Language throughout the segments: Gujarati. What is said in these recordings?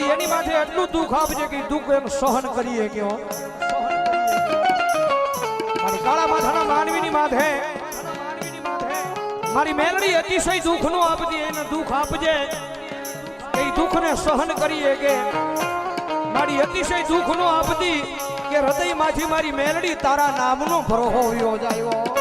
છે એની માથે એટલું દુઃખ આપજે કે દુઃખ એમ સહન કરીએ કે કાળા માથાના માનવીની માથે, મારી મેલડી અતિશય દુઃખનું આપજે, એને દુઃખ આપજે, એ દુઃખને સહન કરીએ કે મારી અતિશય દુઃખનું આપતી કે હૃદયમાંથી મારી મેલડી તારા નામનો ભરોહો વ્યો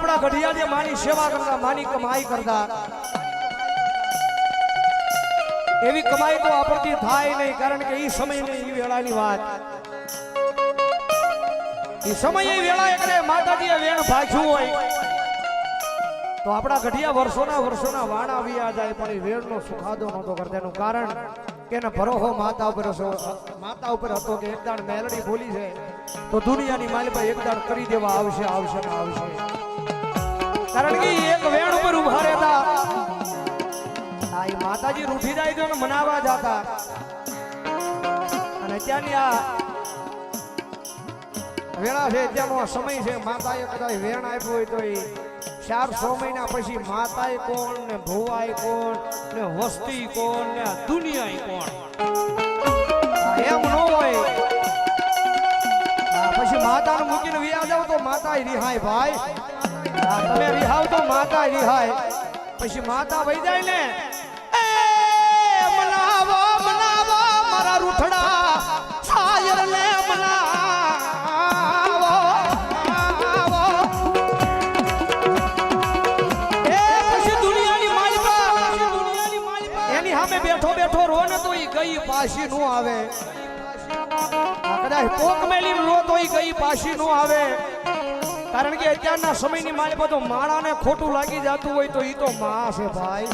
આપણા જે માની સેવા કરતા, માની કમાઈ કરતા. એવી કમાઈ તો આપણથી થાય નહીં, કારણ કે એ સમયની એ વેળાની વાત. એ સમય વેળા એટલે માતાજીએ વેણ ભાખ્યું હોય. તો આપણા ઘડિયા વર્ષોના વર્ષોના વાણ આવ્યા જાય, પણ એ વેણનો સુખાદો નહોતો કરતા. એનું કારણ કે એને ભરોહો માતા ઉપર માતા ઉપર હતો કે એક દાડ મેલડી બોલી છે, તો દુનિયાની માલિકા એક દાડ કરી દેવા આવશે આવશે ને આવશે. કારણ કે એક વેણ ઉપર ઊભા રહેતા. માતાજી રૂઠી જાય તો મનાવા જતા. અને ત્યાંની આ વેળા છે, ત્યાંનો સમય છે. માતાએ કદાચ વેણ આપ્યું હોય તો એ ચાર સો મહિના પછી માતાએ કોણ ને ભુવાય કોણ ને વસ્તી કોણ ને આ કોણ? એમ ન હોય. પછી માતાને મૂકીને વ્યા જાવ તો માતા રિહાય ભાઈ. તમે રિહાવ તો માતા રિહાય પછી માતા વહી જાય ને. મનાવો મનાવો, મારા રૂઠડા. છાયર ને બેઠો બેઠો રો ને તો એ ગઈ પાછી નો આવે. કદાચ કોક મેલી રો તો એ ગઈ પાછી નો આવે. કારણ કે અત્યારના સમયની માલ બધો માળાને ખોટું લાગી જતું હોય તો ઈ તો માં છે ભાઈ.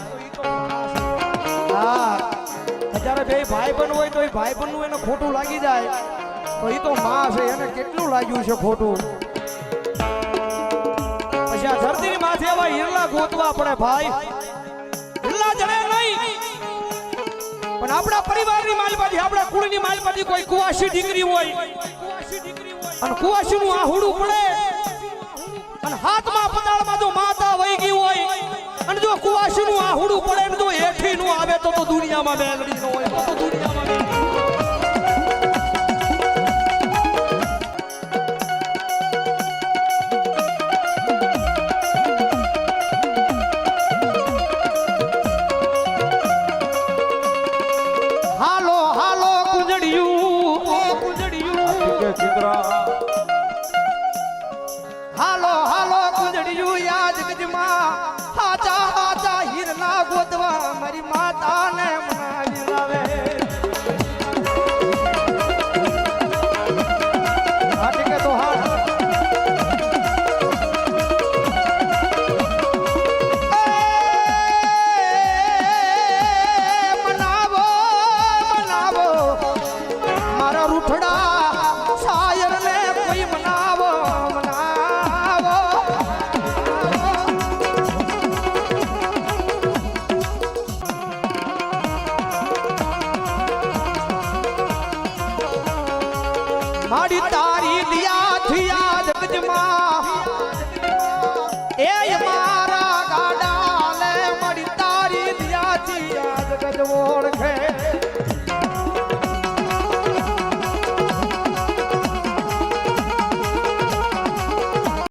હા. અત્યારે બે ભાઈ બન હોય તો એ ભાઈ બનનું એને ખોટું લાગી જાય. તો ઈ તો માં છે, એને કેટલું લાગ્યું છે ખોટું? પછી આ ધરતીની માથે એવા હિરલા ગોતવા પડે ભાઈ. હિરલા જણે નહીં. પણ આપણા પરિવારની માલપાથી આપણા કુળની માલપાથી કોઈ કુવાસી દીકરી હોય. અને કુવાસીનું આહુડું પડે. અને હાથમાં પતાળમાં જો માતા વહી ગઈ હોય અને જો કુવાસીનું આહુડું પડે ને જો નું આવે તો દુનિયામાં બે હોય. તો દુનિયામાં ગજમાં હાચા હાચા હીરના ગોતવા મારી માતાને મનાવી મારી